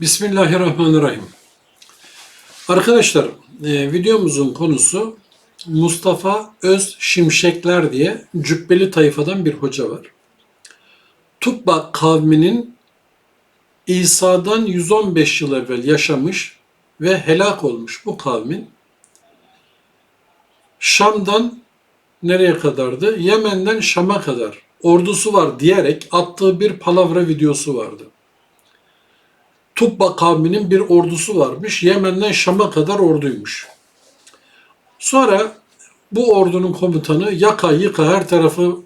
Bismillahirrahmanirrahim. Arkadaşlar e, videomuzun konusu Mustafa Öz Şimşekler diye cübbeli tayfadan bir hoca var. Tubba kavminin İsa'dan 115 yıl evvel yaşamış ve helak olmuş bu kavmin Şam'dan nereye kadardı? Yemen'den Şam'a kadar ordusu var diyerek attığı bir palavra videosu vardı. Tubba kavminin bir ordusu varmış. Yemen'den Şam'a kadar orduymuş. Sonra bu ordunun komutanı yaka yıka her tarafı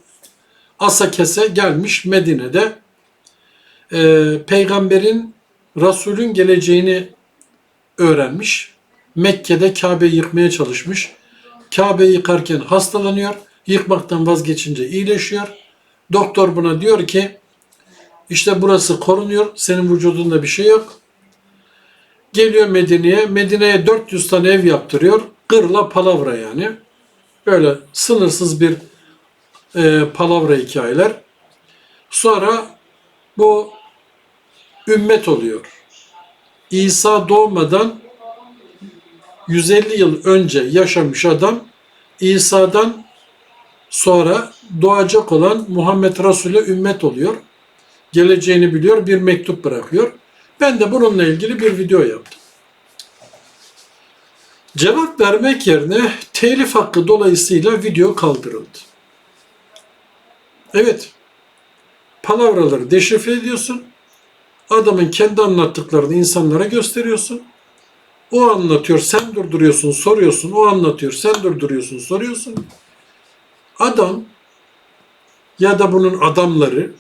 asa kese gelmiş Medine'de e, peygamberin Resulün geleceğini öğrenmiş. Mekke'de Kabe'yi yıkmaya çalışmış. Kabe'yi yıkarken hastalanıyor. Yıkmaktan vazgeçince iyileşiyor. Doktor buna diyor ki işte burası korunuyor. Senin vücudunda bir şey yok. Geliyor Medine'ye. Medine'ye 400 tane ev yaptırıyor. Gırla palavra yani. Böyle sınırsız bir e, palavra hikayeler. Sonra bu ümmet oluyor. İsa doğmadan 150 yıl önce yaşamış adam İsa'dan sonra doğacak olan Muhammed Resul'e ümmet oluyor. Geleceğini biliyor, bir mektup bırakıyor. Ben de bununla ilgili bir video yaptım. Cevap vermek yerine telif hakkı dolayısıyla video kaldırıldı. Evet, palavraları deşifre ediyorsun. Adamın kendi anlattıklarını insanlara gösteriyorsun. O anlatıyor, sen durduruyorsun, soruyorsun. O anlatıyor, sen durduruyorsun, soruyorsun. Adam ya da bunun adamları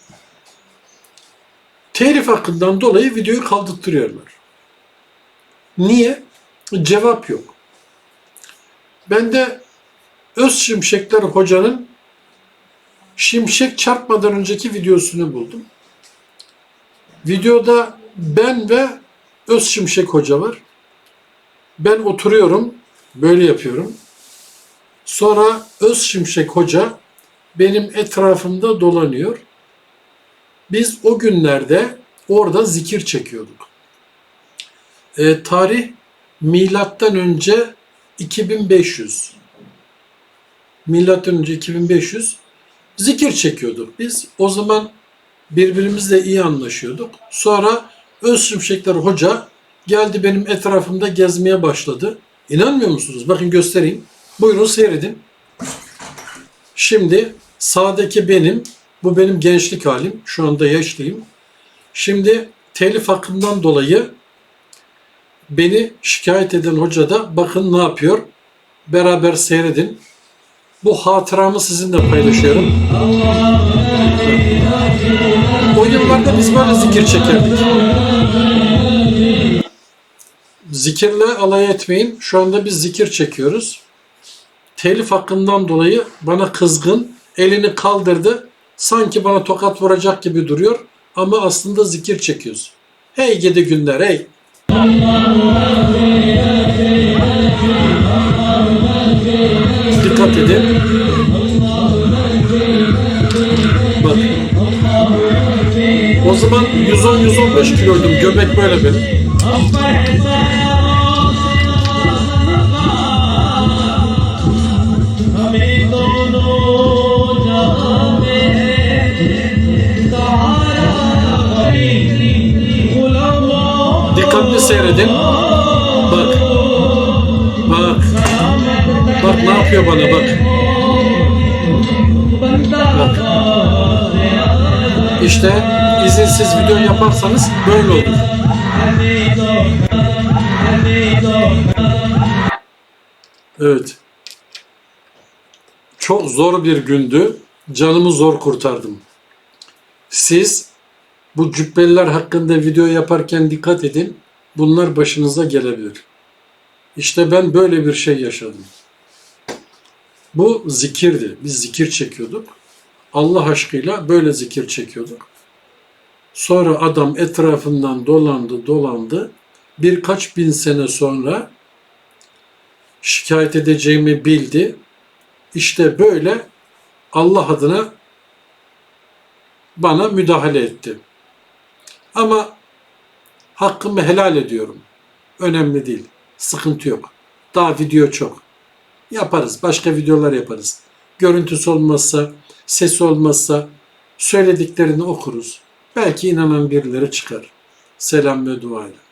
telif hakkından dolayı videoyu kaldırtıyorlar. Niye? Cevap yok. Ben de Öz Şimşekler Hoca'nın şimşek çarpmadan önceki videosunu buldum. Videoda ben ve Öz Şimşek Hoca var. Ben oturuyorum, böyle yapıyorum. Sonra Öz Şimşek Hoca benim etrafımda dolanıyor. Biz o günlerde orada zikir çekiyorduk. E, tarih milattan önce 2500. Milattan önce 2500 zikir çekiyorduk biz. O zaman birbirimizle iyi anlaşıyorduk. Sonra Öz Şimşekler Hoca geldi benim etrafımda gezmeye başladı. İnanmıyor musunuz? Bakın göstereyim. Buyurun seyredin. Şimdi sağdaki benim, bu benim gençlik halim. Şu anda yaşlıyım. Şimdi telif hakkından dolayı beni şikayet eden hoca da bakın ne yapıyor. Beraber seyredin. Bu hatıramı sizinle paylaşıyorum. O yıllarda biz böyle zikir çekerdik. Zikirle alay etmeyin. Şu anda biz zikir çekiyoruz. Telif hakkından dolayı bana kızgın, elini kaldırdı. Sanki bana tokat vuracak gibi duruyor. Ama aslında zikir çekiyoruz. Hey gidi günler hey. Dikkat edin. Bak. O zaman 110-115 kiloydum. Göbek böyle benim. Dikkatli seyredin. Bak. Bak. Bak ne yapıyor bana bak. Bak. İşte izinsiz video yaparsanız böyle olur. Evet. Çok zor bir gündü. Canımı zor kurtardım. Siz bu cübbeliler hakkında video yaparken dikkat edin. Bunlar başınıza gelebilir. İşte ben böyle bir şey yaşadım. Bu zikirdi. Biz zikir çekiyorduk. Allah aşkıyla böyle zikir çekiyorduk. Sonra adam etrafından dolandı dolandı. Birkaç bin sene sonra şikayet edeceğimi bildi. İşte böyle Allah adına bana müdahale etti. Ama Hakkımı helal ediyorum. Önemli değil. Sıkıntı yok. Daha video çok. Yaparız. Başka videolar yaparız. Görüntüsü olmazsa, sesi olmazsa söylediklerini okuruz. Belki inanan birileri çıkar. Selam ve duayla.